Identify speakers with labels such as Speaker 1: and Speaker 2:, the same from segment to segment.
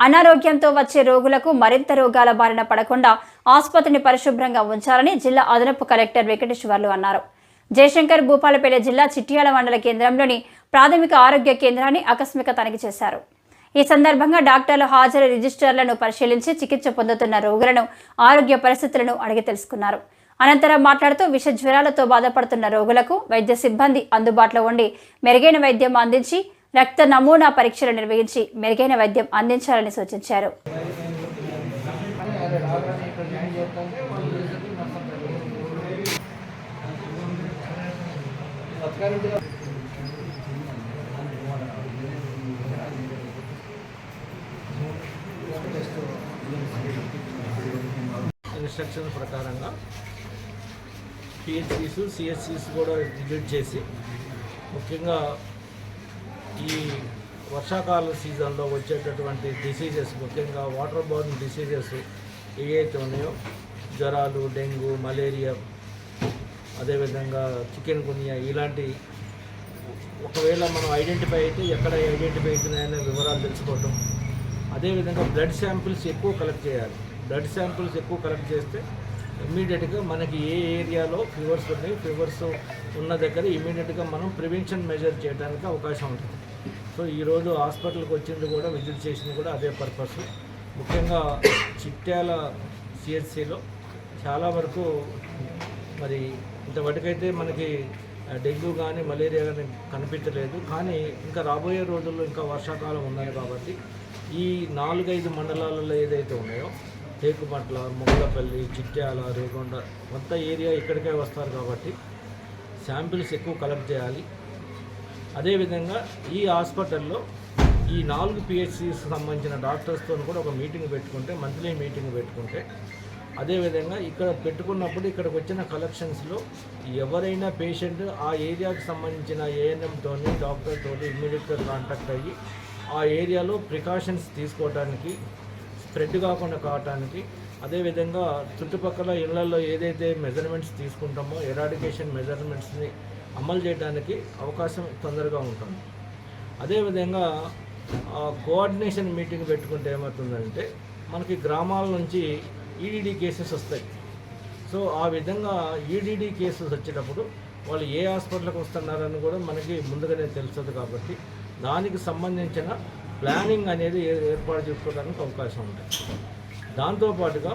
Speaker 1: అనారోగ్యంతో వచ్చే రోగులకు మరింత రోగాల బారిన పడకుండా ఆసుపత్రిని పరిశుభ్రంగా ఉంచాలని జిల్లా అదనపు కలెక్టర్ వెంకటేశ్వర్లు అన్నారు. జయశంకర్ భూపాలపేట జిల్లా చిట్యాల మండల కేంద్రంలోని ప్రాథమిక ఆరోగ్య కేంద్రాన్ని ఆకస్మిక తనిఖీ చేశారు. ఈ సందర్భంగా డాక్టర్లు హాజరు రిజిస్టర్లను పరిశీలించి చికిత్స పొందుతున్న రోగులను ఆరోగ్య పరిస్థితులను అడిగి తెలుసుకున్నారు. అనంతరం మాట్లాడుతూ విష జ్వరాలతో బాధపడుతున్న రోగులకు వైద్య సిబ్బంది అందుబాటులో ఉండి మెరుగైన వైద్యం అందించి రక్త నమూనా పరీక్షలు నిర్వహించి మెరుగైన వైద్యం అందించాలని సూచించారు.
Speaker 2: ఇన్స్ట్రక్షన్ ప్రకారంగా పిహెచ్సిస్ సిఎస్సిస్ కూడా విజిట్ చేసి ముఖ్యంగా ఈ వర్షాకాల సీజన్లో వచ్చేటటువంటి డిసీజెస్ ముఖ్యంగా వాటర్ బోర్న్ డిసీజెస్ ఏవైతే ఉన్నాయో జ్వరాలు డెంగ్యూ మలేరియా అదేవిధంగా చికెన్ గునియా ఇలాంటి ఒకవేళ మనం ఐడెంటిఫై అయితే ఎక్కడ ఐడెంటిఫై అవుతున్నాయనే వివరాలు తెలుసుకోవటం. అదేవిధంగా బ్లడ్ శాంపిల్స్ ఎక్కువ కలెక్ట్ చేయాలి. బ్లడ్ శాంపిల్స్ ఎక్కువ కలెక్ట్ చేస్తే ఇమ్మీడియట్గా మనకి ఏ ఏరియాలో ఫీవర్స్ ఉన్నాయి ఫీవర్స్ ఉన్న దగ్గర ఇమీడియట్గా మనం ప్రివెన్షన్ మెజర్ చేయడానికి అవకాశం ఉంటుంది. సో ఈరోజు హాస్పిటల్కి వచ్చింది కూడా విజిట్ చేసింది కూడా అదే పర్పస్. ముఖ్యంగా చిట్యాల సిహెచ్సిలో చాలా వరకు మరి ఇంతవరకైతే మనకి డెంగ్యూ కానీ మలేరియా కానీ కనిపించలేదు. కానీ ఇంకా రాబోయే రోజుల్లో ఇంకా వర్షాకాలం ఉన్నాయి కాబట్టి ఈ నాలుగైదు మండలాలలో ఏదైతే ఉన్నాయో తేకుపట్ల మొగలపల్లి చిట్యాల రేగొండ మొత్తం ఏరియా ఇక్కడికే వస్తారు కాబట్టి శాంపిల్స్ ఎక్కువ కలెక్ట్ చేయాలి. అదేవిధంగా ఈ హాస్పిటల్లో ఈ నాలుగు పిహెచ్సిస్ సంబంధించిన డాక్టర్స్తో కూడా ఒక మీటింగ్ పెట్టుకుంటే మంత్లీ మీటింగ్ పెట్టుకుంటే అదేవిధంగా ఇక్కడ పెట్టుకున్నప్పుడు ఇక్కడికి వచ్చిన కలెక్షన్స్లో ఎవరైనా పేషెంట్ ఆ ఏరియాకి సంబంధించిన ఏఎన్ఎంతో డాక్టర్తో ఇమ్మీడియట్గా కాంటాక్ట్ అయ్యి ఆ ఏరియాలో ప్రికాషన్స్ తీసుకోవడానికి స్ప్రెడ్ కాకుండా కావటానికి అదేవిధంగా చుట్టుపక్కల ఇళ్ళలో ఏదైతే మెజర్మెంట్స్ తీసుకుంటామో ఎరాడికేషన్ మెజర్మెంట్స్ని అమలు చేయడానికి అవకాశం తొందరగా ఉంటుంది. అదేవిధంగా కోఆర్డినేషన్ మీటింగ్ పెట్టుకుంటే ఏమవుతుందంటే మనకి గ్రామాల నుంచి ఈడీడీ కేసెస్ వస్తాయి. సో ఆ విధంగా ఈడీడీ కేసెస్ వచ్చేటప్పుడు వాళ్ళు ఏ హాస్పిటల్కి వస్తున్నారని కూడా మనకి ముందుగానే తెలుస్తుంది కాబట్టి దానికి సంబంధించిన ప్లానింగ్ అనేది ఏ- ఏర్పాటు చేసుకోవడానికి అవకాశం ఉంటుంది దాంతోపాటుగా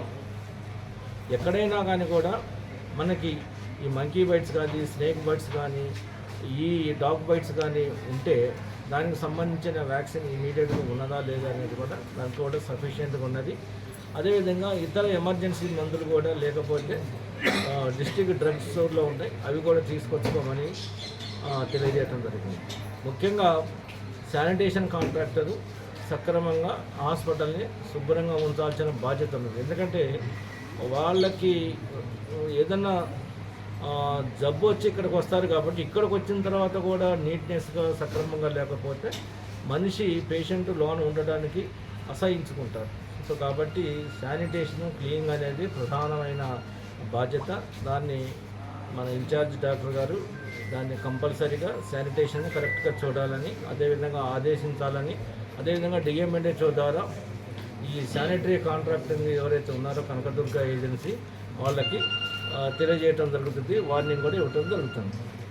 Speaker 2: ఎక్కడైనా కానీ కూడా మనకి ఈ మంకీ బైట్స్ కానీ స్నేక్ బైట్స్ కానీ ఈ డాగ్ బైట్స్ కానీ ఉంటే దానికి సంబంధించిన వ్యాక్సిన్ ఇమీడియట్గా ఉన్నదా లేదా అనేది కూడా దానికి కూడా సఫిషియెంట్గా ఉన్నది. అదేవిధంగా ఇతర ఎమర్జెన్సీ మందులు కూడా లేకపోతే డిస్ట్రిక్ట్ డ్రగ్ స్టోర్లో ఉంటాయి. అవి కూడా తీసుకొచ్చుకోమని తెలియజేయటం జరిగింది. ముఖ్యంగా శానిటేషన్ కాంట్రాక్టరు సక్రమంగా హాస్పిటల్ని శుభ్రంగా ఉంచాల్సిన బాధ్యత ఉంది ఎందుకంటే వాళ్ళకి ఏదన్నా జబ్బు వచ్చి ఇక్కడికి వస్తారు కాబట్టి ఇక్కడికి వచ్చిన తర్వాత కూడా నీట్నెస్గా సక్రమంగా లేకపోతే మనిషి పేషెంట్ లోన ఉండడానికి అసహించుకుంటారు. సో కాబట్టి శానిటేషన్ క్లీనింగ్ అనేది ప్రధానమైన బాధ్యత. దాన్ని మన ఇన్ఛార్జ్ డాక్టర్ గారు దాన్ని కంపల్సరీగా శానిటేషన్ కరెక్ట్గా చూడాలని అదేవిధంగా ఆదేశించాలని అదేవిధంగా డిఎంఎన్హెచ్ఓ ద్వారా ఈ శానిటరీ కాంట్రాక్టింగ్ ఎవరైతే ఉన్నారో కనకదుర్గ ఏజెన్సీ వాళ్ళకి తెలియజేయటం జరుగుతుంది వార్నింగ్ కూడా ఇవ్వటం జరుగుతుంది.